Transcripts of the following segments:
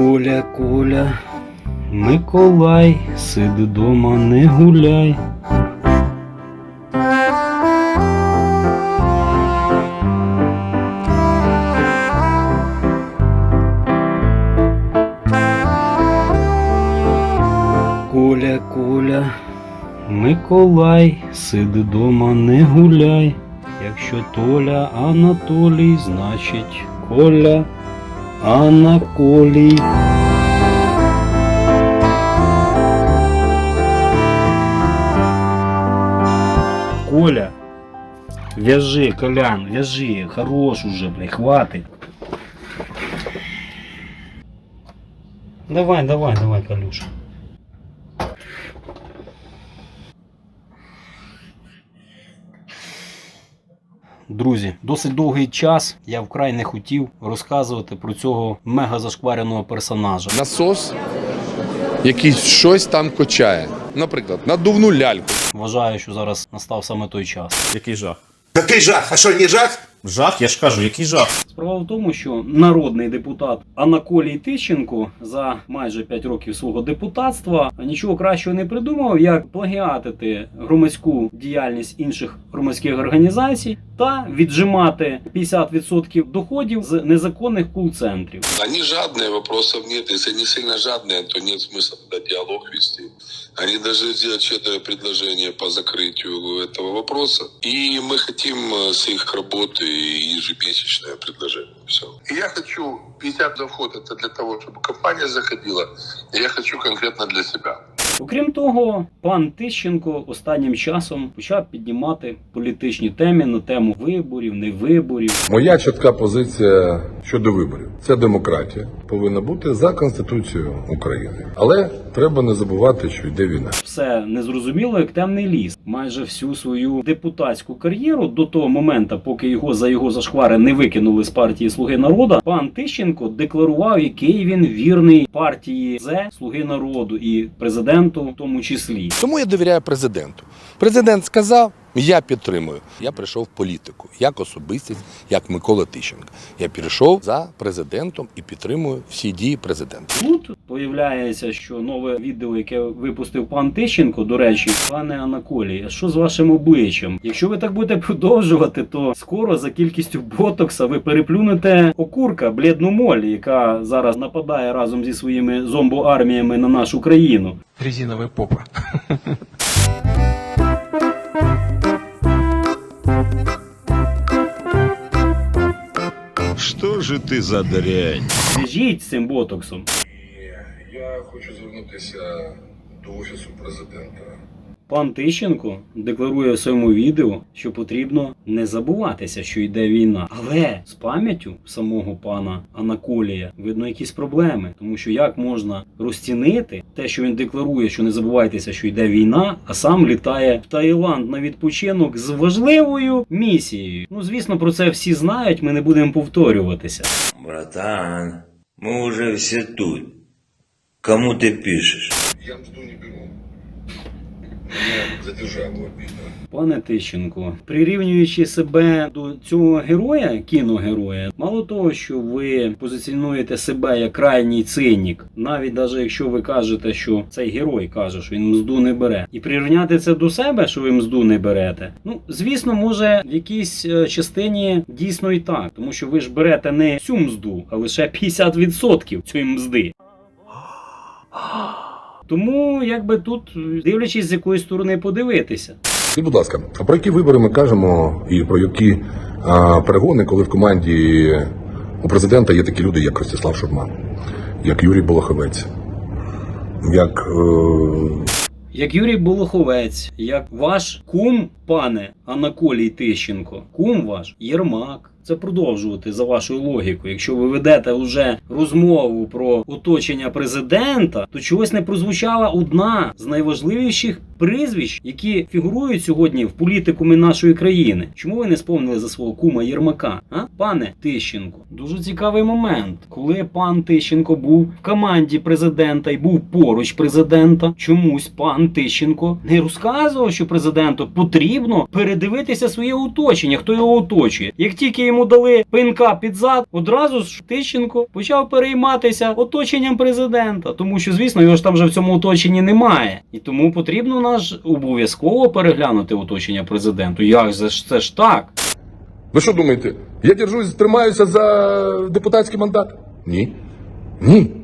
Коля, Коля, Миколай, сиди дома, не гуляй. Коля, Коля, Миколай, сиди дома, не гуляй. Якщо Толя Анатолій, значить Коля Анаколій. Коля, вяжи, Колян, вяжи, хорош уже, блядь, хватит. Давай, давай, давай, Калюша. Друзі, досить довгий час я вкрай не хотів розказувати про цього мега зашквареного персонажа. насос, який щось там качає. Наприклад, надувну ляльку. Вважаю, що зараз настав саме той час. Який жах? Який жах? А що, не жах? Жах, я ж кажу, який жах. Справа в тому, що народний депутат Анаколій Тищенко за майже 5 років свого депутатства нічого кращого не придумав, як плагіатити громадську діяльність інших громадських організацій та віджимати 50% доходів з незаконних кул-центрів. Они жадные, вопросов нет. Если они сильно жадные, то нет смысла тогда диалог вести. Они должны сделать чье-то предложение по закрытию этого вопроса. И мы хотим э, с их работы ежемесячное предложение. Все. Я хочу 50 за вход, это для того, чтобы компания заходила. Я хочу конкретно для себя. Окрім того, пан Тищенко останнім часом почав піднімати політичні теми на тему виборів, не виборів. Моя чітка позиція щодо виборів це демократія повинна бути за конституцією України. Але треба не забувати, що йде війна. все незрозуміло, як темний ліс. Майже всю свою депутатську кар'єру до того моменту, поки його за його зашквари не викинули з партії Слуги народу, пан Тищенко декларував, який він вірний партії Зе Слуги народу і президенту, в тому числі. Тому я довіряю президенту. Президент сказав, я підтримую. Я прийшов в політику як особистість, як Микола Тищенко. Я пішов за президентом і підтримую всі дії президента. Тут появляється, що нове відео, яке випустив пан Тищенко, до речі, пане Анаколій, а що з вашим обличчям? Якщо ви так будете продовжувати, то скоро за кількістю ботокса ви переплюнете окурка блідну молі, яка зараз нападає разом зі своїми зомбоарміями на нашу країну. резиновая попа. же ти за дрянь? Біжіть з цим ботоксом. Я хочу звернутися до офісу президента. Пан Тищенко декларує в своєму відео, що потрібно не забуватися, що йде війна. Але з пам'яттю самого пана Анаколія видно якісь проблеми, тому що як можна розцінити те, що він декларує, що не забувайтеся, що йде війна, а сам літає в Таїланд на відпочинок з важливою місією. Ну звісно, про це всі знають. Ми не будемо повторюватися. Братан, мы уже все тут. Кому ты пишешь? Я мзду не беру. Мене задержало обідно. Пане Тищенко, прирівнюючи себе до цього героя, кіногероя, мало того, що ви позиціонуєте себе як крайній цинік, навіть навіть якщо ви кажете, що цей герой каже, що він мзду не бере, і прирівняти це до себе, що ви мзду не берете. Ну звісно, може в якійсь е, частині дійсно і так, тому що ви ж берете не всю мзду, а лише 50% цієї мзди. Тому якби тут, дивлячись з якої сторони подивитися. Скажіть, будь ласка, а про які вибори ми кажемо і про які а, перегони, коли в команді у президента є такі люди, як Ростислав Шурман, як Юрій Болоховець, як е, Як Юрій Болоховець, як ваш кум, пане Анаколій Тищенко, кум ваш Єрмак. Це продовжувати за вашою логікою. Якщо ви ведете вже розмову про оточення президента, то чогось не прозвучала одна з найважливіших прізвищ, які фігурують сьогодні в політикумі нашої країни. Чому ви не сповнили за свого кума Єрмака? А пане Тищенко? Дуже цікавий момент, коли пан Тищенко був в команді президента і був поруч президента. Чомусь пан Тищенко не розказував, що президенту потрібно передивитися своє оточення, хто його оточує. Як тільки йому дали пинка під зад, одразу ж Тищенко почав перейматися оточенням президента, тому що, звісно, його ж там вже в цьому оточенні немає. І тому потрібно наш обов'язково переглянути оточення президенту. Як ж це ж так? Ви що думаєте? Я держусь, тримаюся за депутатський мандат? Ні. Ні.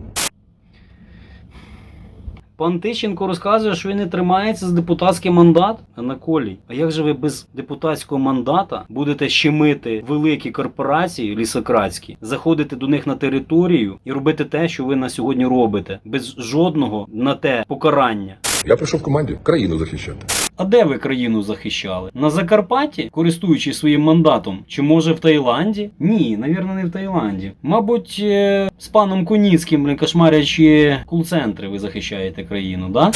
Пан Тищенко розказує, що він не тримається з депутатський мандат. на колій. а як же ви без депутатського мандата будете щемити великі корпорації лісократські, заходити до них на територію і робити те, що ви на сьогодні робите, без жодного на те покарання? Я прийшов в команді країну захищати. А де ви країну захищали? На Закарпатті, користуючись своїм мандатом? Чи може в Таїланді? Ні, навірно, не в Таїланді. Мабуть, е, з паном Коніцьким, блін, кошмарячи кул-центри, ви захищаєте країну, да?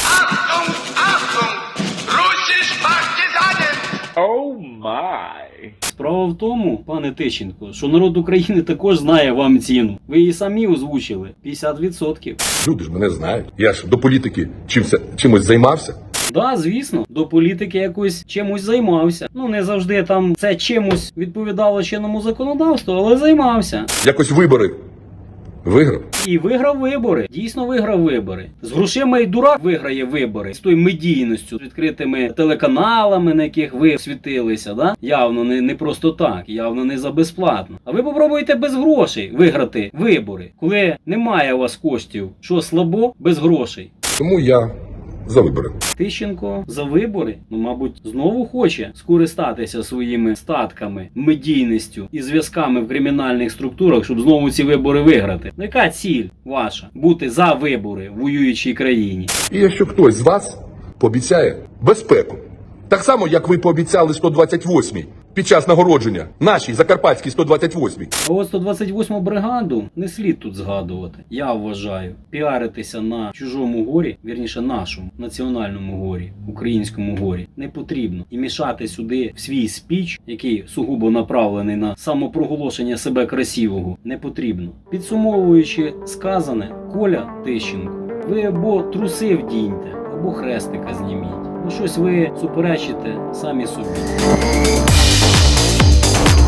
Справа в тому, пане Тищенко, що народ України також знає вам ціну. Ви її самі озвучили 50%. Люди ж мене знають. Я ж до політики чимся, чимось займався. Да, звісно, до політики якось чимось займався. Ну не завжди там це чимось відповідало чинному законодавству, але займався. Якось вибори виграв. І виграв вибори. Дійсно виграв вибори. З грошима і дурак виграє вибори з тою медійністю, з відкритими телеканалами, на яких ви світилися. Да? Явно не, не просто так, явно не за безплатно. А ви попробуйте без грошей виграти вибори, коли немає у вас коштів, що слабо без грошей. Тому я за вибори. Тищенко за вибори, ну, мабуть, знову хоче скористатися своїми статками, медійністю і зв'язками в кримінальних структурах, щоб знову ці вибори виграти. Ну, яка ціль ваша бути за вибори в воюючій країні? І якщо хтось з вас пообіцяє безпеку, так само як ви пообіцяли 128-й під час нагородження, нашій закарпатській 128-й, А от 128 бригаду не слід тут згадувати. Я вважаю, піаритися на чужому горі, вірніше нашому національному горі, українському горі, не потрібно і мішати сюди в свій спіч, який сугубо направлений на самопроголошення себе красивого, не потрібно. Підсумовуючи сказане, Коля Тищенко, ви або труси вдіньте, або хрестика зніміть. Бо щось ви суперечите самі собі. Peace.